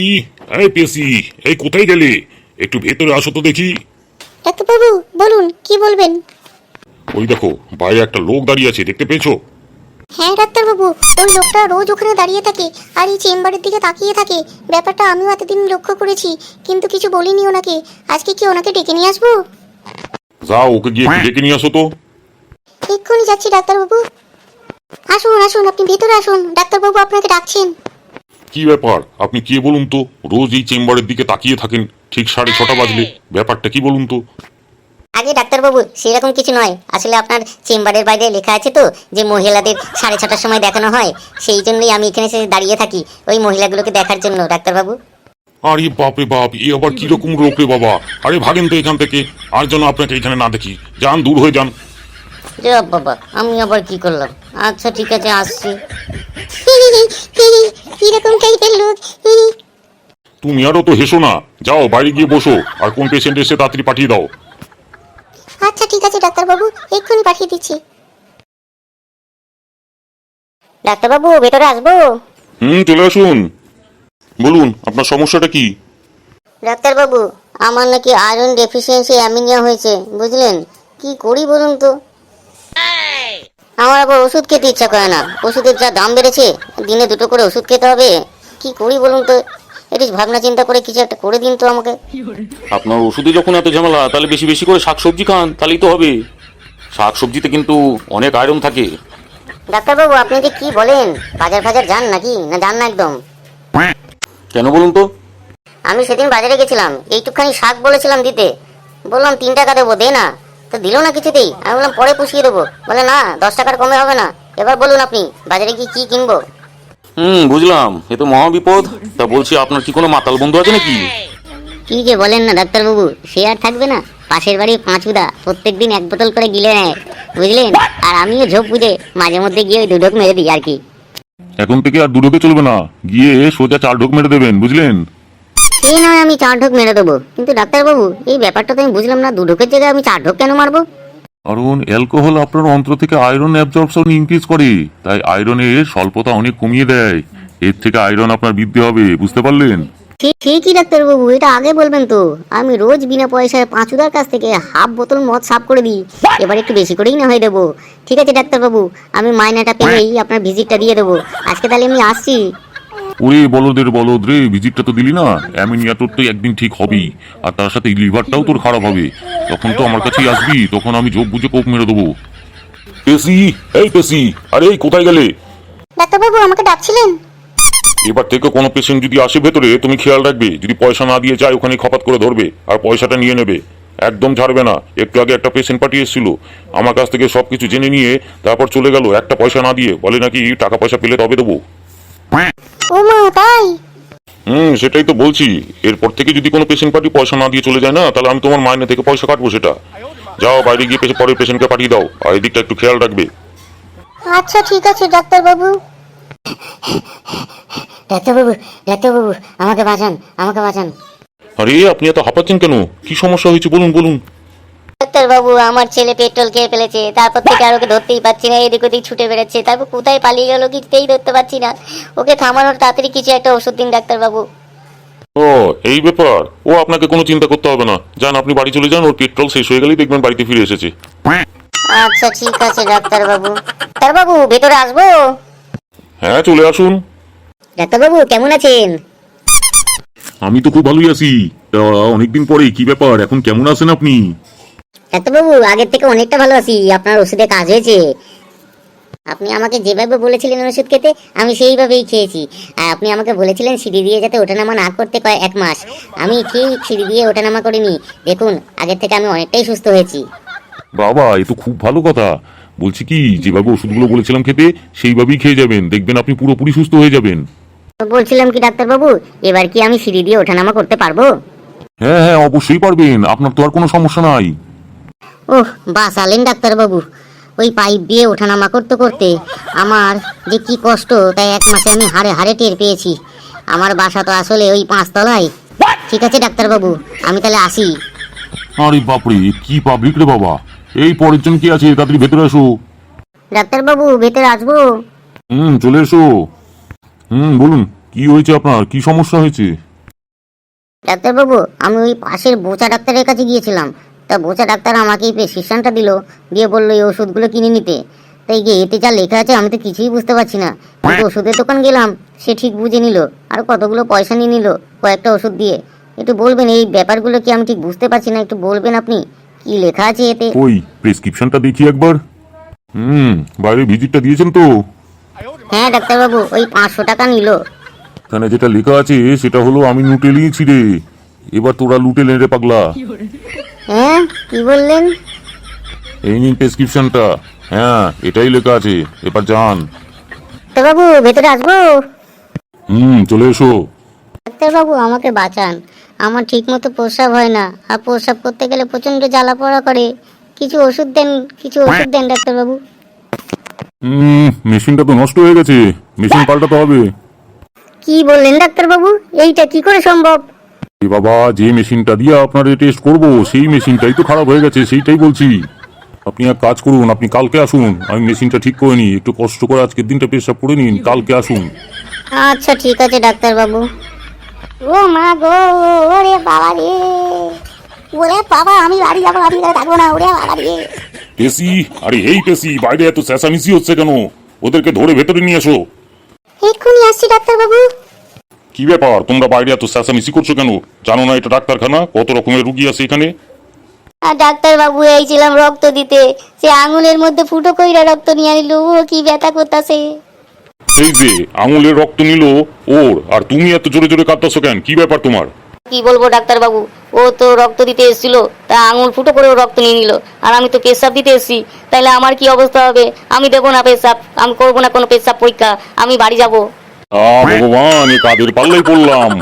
কি এই পেশি এই কোথায় গেলে? একটু ভেতরে আসো তো দেখি। ডাক্তারবাবু বলুন কি বলবেন? ওই দেখো বাইরে একটা লোক দাঁড়িয়ে আছে দেখতে পেয়েছ? হ্যাঁ ডাক্তারবাবু ওই লোকটা রোজ ওখানে দাঁড়িয়ে থাকে আর এই চেম্বারের দিকে তাকিয়ে থাকে। ব্যাপারটা আমিও এতদিন লক্ষ্য করেছি কিন্তু কিছু বলিনি ওনাকে। আজকে কি ওনাকে ডেকে নিয়ে আসব? যাও ওকে গিয়ে একটু ডেকে নিয়ে আসো তো। এক্ষুনি যাচ্ছি ডাক্তারবাবু। আসুন আসুন আপনি ভেতরে আসুন। ডাক্তারবাবু আপনাকে ডাকছেন। কি ব্যাপার? আপনি কে বলুন তো? রোজ এই চেম্বারের দিকে তাকিয়ে থাকেন ঠিক সাড়ে ছটা বাজলে। ব্যাপারটা কি বলুন তো? আগে ডাক্তারবাবু সেরকম কিছু নয়। আসলে আপনার চেম্বারের বাইরে লেখা আছে তো যে মহিলাদের সাড়ে ছটার সময় দেখানো হয় সেই জন্যই আমি এখানে এসে দাঁড়িয়ে থাকি ওই মহিলাগুলোকে দেখার জন্য ডাক্তারবাবু। আরে বাপরে বাপ এ আবার কীরকম রোগ রে বাবা? আরে ভাগেন তো এখান থেকে। আর যেন আপনাকে এখানে না দেখি। যান দূর হয়ে যান। রে বাবা আমি আবার কি করলাম? আচ্ছা ঠিক আছে আসছি। কীরকম টাইপের লোক। তুমি আরও তো হেসো না। যাও বাইরে গিয়ে বসো আর কোন পেশেন্ট এসে তাড়াতাড়ি পাঠিয়ে দাও। আচ্ছা ঠিক আছে ডাক্তারবাবু এক্ষুনি পাঠিয়ে দিচ্ছি। ডাক্তারবাবু ভেতরে আসব? হুম চলে আসুন। বলুন আপনার সমস্যাটা কি? ডাক্তারবাবু আমার নাকি আয়রন ডেফিসিয়েন্সি অ্যামিনিয়া হয়েছে বুঝলেন? কি করি বলুন তো? আমার আবার ওষুধ খেতে ইচ্ছা করে না। ওষুধের যা দাম বেড়েছে দিনে দুটো করে ওষুধ খেতে হবে। কি করি বলুন তো? একটু ভাবনা চিন্তা করে কিছু একটা করে দিন তো আমাকে। আপনার ওষুধে যখন এত ঝামেলা তাহলে বেশি বেশি করে শাকসবজি খান তাহলেই তো হবে। শাকসবজিতে কিন্তু অনেক আয়রন থাকে। ডাক্তারবাবু আপনি যে কি বলেন? বাজার ফাজার যান নাকি? না যান না একদম? কেন বলুন তো? আমি সেদিন বাজারে গেছিলাম। এইটুকখানি শাক বলেছিলাম দিতে। বললাম তিন টাকা দেবো দে না। তো দিল না কিছুতেই। আমি বললাম পরে পুষিয়ে দেবো। বলে না দশ টাকার কমে হবে না। এবার বলুন আপনি বাজারে কি কি কিনবো? হুম বুঝলাম। এ তো মহাবিপদ। তা বলছি আপনার কি কোনো মাতাল বন্ধু আছে নাকি? কি যে বলেন না ডাক্তারবাবু সে আর থাকবে না। পাশের বাড়ি পাঁচুদা প্রত্যেকদিন এক বোতল করে গিলে নেয়। বুঝলেন? আর আমিও ঝোপ বুঝে মাঝে মধ্যে গিয়ে ওই দুধক মেরে দিই আর কি। এখন থেকে আর দূরতে চলবে না। গিয়ে সোজা চার ঢোক মেরে দেবেন বুঝলেন? সে নয় আমি চার ঢোক মেরে দেবো। কিন্তু ডাক্তারবাবু এই ব্যাপারটা তো আমি বুঝলাম না দু ঢোকের জায়গায় আমি চার ঢোক কেন মারবো? কারণ অ্যালকোহল আপনার অন্ত্র থেকে আয়রন অ্যাবজর্পশন ইনক্রিজ করে তাই আয়রনের স্বল্পতা অনেক কমিয়ে দেয়। এর থেকে আয়রন আপনার বৃদ্ধি হবে বুঝতে পারলেন? ঠিক ঠিকই ডাক্তারবাবু এটা আগে বলবেন তো। আমি রোজ বিনা পয়সায় পাঁচুদার কাছ থেকে হাফ বোতল মদ সাফ করে দিই। এবার একটু বেশি করেই না হয়ে দেবো। ঠিক আছে ডাক্তারবাবু আমি মাইনাটা পেয়েই আপনার ভিজিটটা দিয়ে দেবো। আজকে তাহলে আমি আসছি। ওরে বলদের বলদ রে ভিজিটটা তো দিলি না। অ্যামিনিয়া তোর তো একদিন ঠিক হবেই। আর তার সাথে লিভারটাও তোর খারাপ হবে। তখন তো আমার কাছেই আসবি তখন আমি যোগ বুঝে কোপ মেরে দেবো। পেশি এই পেশি আরে এই কোথায় গেলে? ডাক্তারবাবু আমাকে ডাকছিলেন। এবার থেকে কোনো পেশেন্ট যদি আসে ভেতরে তুমি খেয়াল রাখবে যদি পয়সা না দিয়ে যায় ওখানে খপাত করে ধরবে আর পয়সাটা নিয়ে নেবে। একদম ছাড়বে না। একটু আগে একটা পেশেন্ট পাঠিয়ে এসেছিল। আমার কাছ থেকে সব কিছু জেনে নিয়ে তারপর চলে গেল একটা পয়সা না দিয়ে। বলে নাকি টাকা পয়সা পেলে তবে দেবো। ও মা তাই? হুম সেটাই তো বলছি। এরপর থেকে যদি কোনো পেশেন্ট পার্টি পয়সা না দিয়ে চলে যায় না তাহলে আমি তোমার মাইনে থেকে পয়সা কাটবো সেটা। যাও বাইরে গিয়ে পরের পেশেন্টকে পাঠিয়ে দাও আর এদিকটা একটু খেয়াল রাখবে। আচ্ছা ঠিক আছে ডাক্তারবাবু। ডাক্তারবাবু ডাক্তারবাবু আমাকে বাঁচান আমাকে বাঁচান। আরে আপনি এত হাঁপাচ্ছেন কেন? কি সমস্যা হয়েছে? বলুন বলুন। ডাক্তারবাবু আমার ছেলে পেট্রোল খেয়ে ফেলেছে। তারপর থেকে আর ওকে ধরতেই পারছি না এদিক ওদিক ছুটে বেড়াচ্ছে। তারপর কোথায় পালিয়ে গেল কিছুতেই ধরতে পারছি না। ওকে থামানোর তাড়াতাড়ি কিছু একটা ওষুধ দিন ডাক্তারবাবু। ও এই ব্যাপার। ও আপনাকে কোনো চিন্তা করতে হবে না। যান আপনি বাড়ি চলে যান ওর পেট্রোল শেষ হয়ে গেলেই দেখবেন বাড়িতে ফিরে এসেছে। আচ্ছা ঠিক আছে ডাক্তারবাবু। ডাক্তারবাবু ভেতরে আসব? হ্যাঁ চলে আসুন। ডাক্তারবাবু কেমন আছেন? আমি তো খুব ভালোই আছি। তা অনেকদিন পরে কি ব্যাপার? এখন কেমন আছেন আপনি? ডাক্তারবাবু আগের থেকে অনেকটা ভালো আছি। আপনার ওষুধে কাজ হয়েছে। আপনি আমাকে যেভাবে বলেছিলেন ওষুধ খেতে আমি সেইভাবেই খেয়েছি। আর আপনি আমাকে বলেছিলেন সিঁড়ি দিয়ে যাতে ওঠানামা না করতে কয় এক মাস। আমি ঠিক সিঁড়ি দিয়ে ওঠানামা করিনি। দেখুন আগের থেকে আমি অনেকটাই সুস্থ হয়েছি। বাবা এ তো খুব ভালো কথা। বলছি কি যেভাবে ওষুধগুলো বলেছিলাম খেতে সেইভাবেই খেয়ে যাবেন। দেখবেন আপনি পুরোপুরি সুস্থ হয়ে যাবেন। বলছিলাম কি ডাক্তারবাবু এবার কি আমি সিঁড়ি দিয়ে ওঠানামা করতে পারব? হ্যাঁ হ্যাঁ অবশ্যই পারবেন। আপনার তো আর কোনো সমস্যা নাই। ওহ বাঁচালেন ডাক্তারবাবু। ওই পাইপ দিয়ে ওঠানামা করতে করতে আমার যে কি কষ্ট তাই এক মাসে আমি হাড়ে হাড়ে টের পেয়েছি। আমার বাসা তো আসলে ওই পাঁচতলায়। ঠিক আছে ডাক্তারবাবু আমি তাহলে আসি। আরে বাপরে কি পাবলিক রে বাবা। এই পরের জন কি আছে? তাড়াতাড়ি ভেতরে এসো ডাক্তারবাবু ভেতরে আসব। হুম চলে এসো। হুম বলুন কি হয়েছে আপনার? কি সমস্যা হয়েছে? ডাক্তারবাবু আমি ওই পাশের বোচা ডাক্তারের কাছে গিয়েছিলাম। তা বোচা ডাক্তার আমাকে এই প্রেসক্রিপশনটা দিল দিয়ে বলল এই ওষুধগুলো কিনে নিতে। তাই গিয়ে এতে যা লেখা আছে আমি তো কিছুই বুঝতে পারছি না। কিন্তু ওষুধের দোকান গেলাম সে ঠিক বুঝে নিল আর কতগুলো পয়সা নিয়ে নিল কয়েকটা ওষুধ দিয়ে। একটু বলবেন এই ব্যাপারগুলো কি আমি ঠিক বুঝতে পারছি না একটু বলবেন আপনি কি লেখা আছে এতে? ওই প্রেসক্রিপশনটা দেখি একবার। হুম বাইরে ভিজিটটা দিয়েছেন তো। হ্যাঁ ডাক্তারবাবু ওই পাঁচশো টাকা নিল। এখানে যেটা লেখা আছে সেটা হলো আমি লুটে নিয়েছি রে। এবার তোরা লুটে নে রে পাগলা। হ্যাঁ কি বললেন? এই নিন প্রেসক্রিপশনটা হ্যাঁ এটাই লেখা আছে। এবার যান। ডাক্তারবাবু ভেতরে আসব? হুম চলে এসো। ডাক্তারবাবু আমাকে বাঁচান। আমার ঠিক মতো প্রস্রাব হয় না। আর প্রস্রাব করতে গেলে প্রচণ্ড জ্বালা পড়া করে। কিছু ওষুধ দেন কিছু ওষুধ দেন ডাক্তারবাবু। হুম মেশিনটা তো নষ্ট হয়ে গেছে। মেশিন পাল্টাতে হবে। কি বললেন ডাক্তারবাবু? এইটা কি করে সম্ভব? এ বাবা যে মেশিনটা দিয়ে আপনার টেস্ট করব সেই মেশিনটাই তো খারাপ হয়ে গেছে সেইটাই বলছি। আপনি এক কাজ করুন আপনি কালকে আসুন। আমি মেশিনটা ঠিক করে নিই একটু কষ্ট করে আজকের দিনটা পেশাব করে নিন কালকে আসুন। আচ্ছা ঠিক আছে ডাক্তারবাবু। ও মা গো ওরে বাবা রে। ওরে বাবা আমি বাড়ি যাব আমি থাকব না ওরে বাবা রে। পেশি? আরে এই পেশি বাইরে এত চেঁচামেচি হচ্ছে কেন? ওদেরকে ধরে ভেতরে নিয়ে এসো। এক্ষুনি আসছি ডাক্তারবাবু। কি ব্যাপার? তোমরা বাইরে এত চেঁচামেচি করছ কেন? জানো না এটা ডাক্তারখানা? কত রকমের রুগী আছে এখানে? আর ডাক্তারবাবু এইছিলাম রক্ত দিতে। সে আঙুলের মধ্যে ফুটো কইরা রক্ত নিয়ে আনিল। ও কি ব্যথা করতেছে। এই যে আঙুলের রক্ত নিল ওর। আর তুমি এত জোরে জোরে কাঁদতেছো কেন? কি ব্যাপার তোমার? কি বলব ডাক্তারবাবু? ও তো রক্ত দিতে এসেছিল তা আঙুল ফুটো করে ও রক্ত নিয়ে নিল। আর আমি তো পেশাব দিতে এসেছি তাহলে আমার কি অবস্থা হবে? আমি দেবো না পেশাব আমি করব না কোনো পেশাব পরীক্ষা আমি বাড়ি যাব। ভগবান এ কাদের পাল্লাই পড়লাম।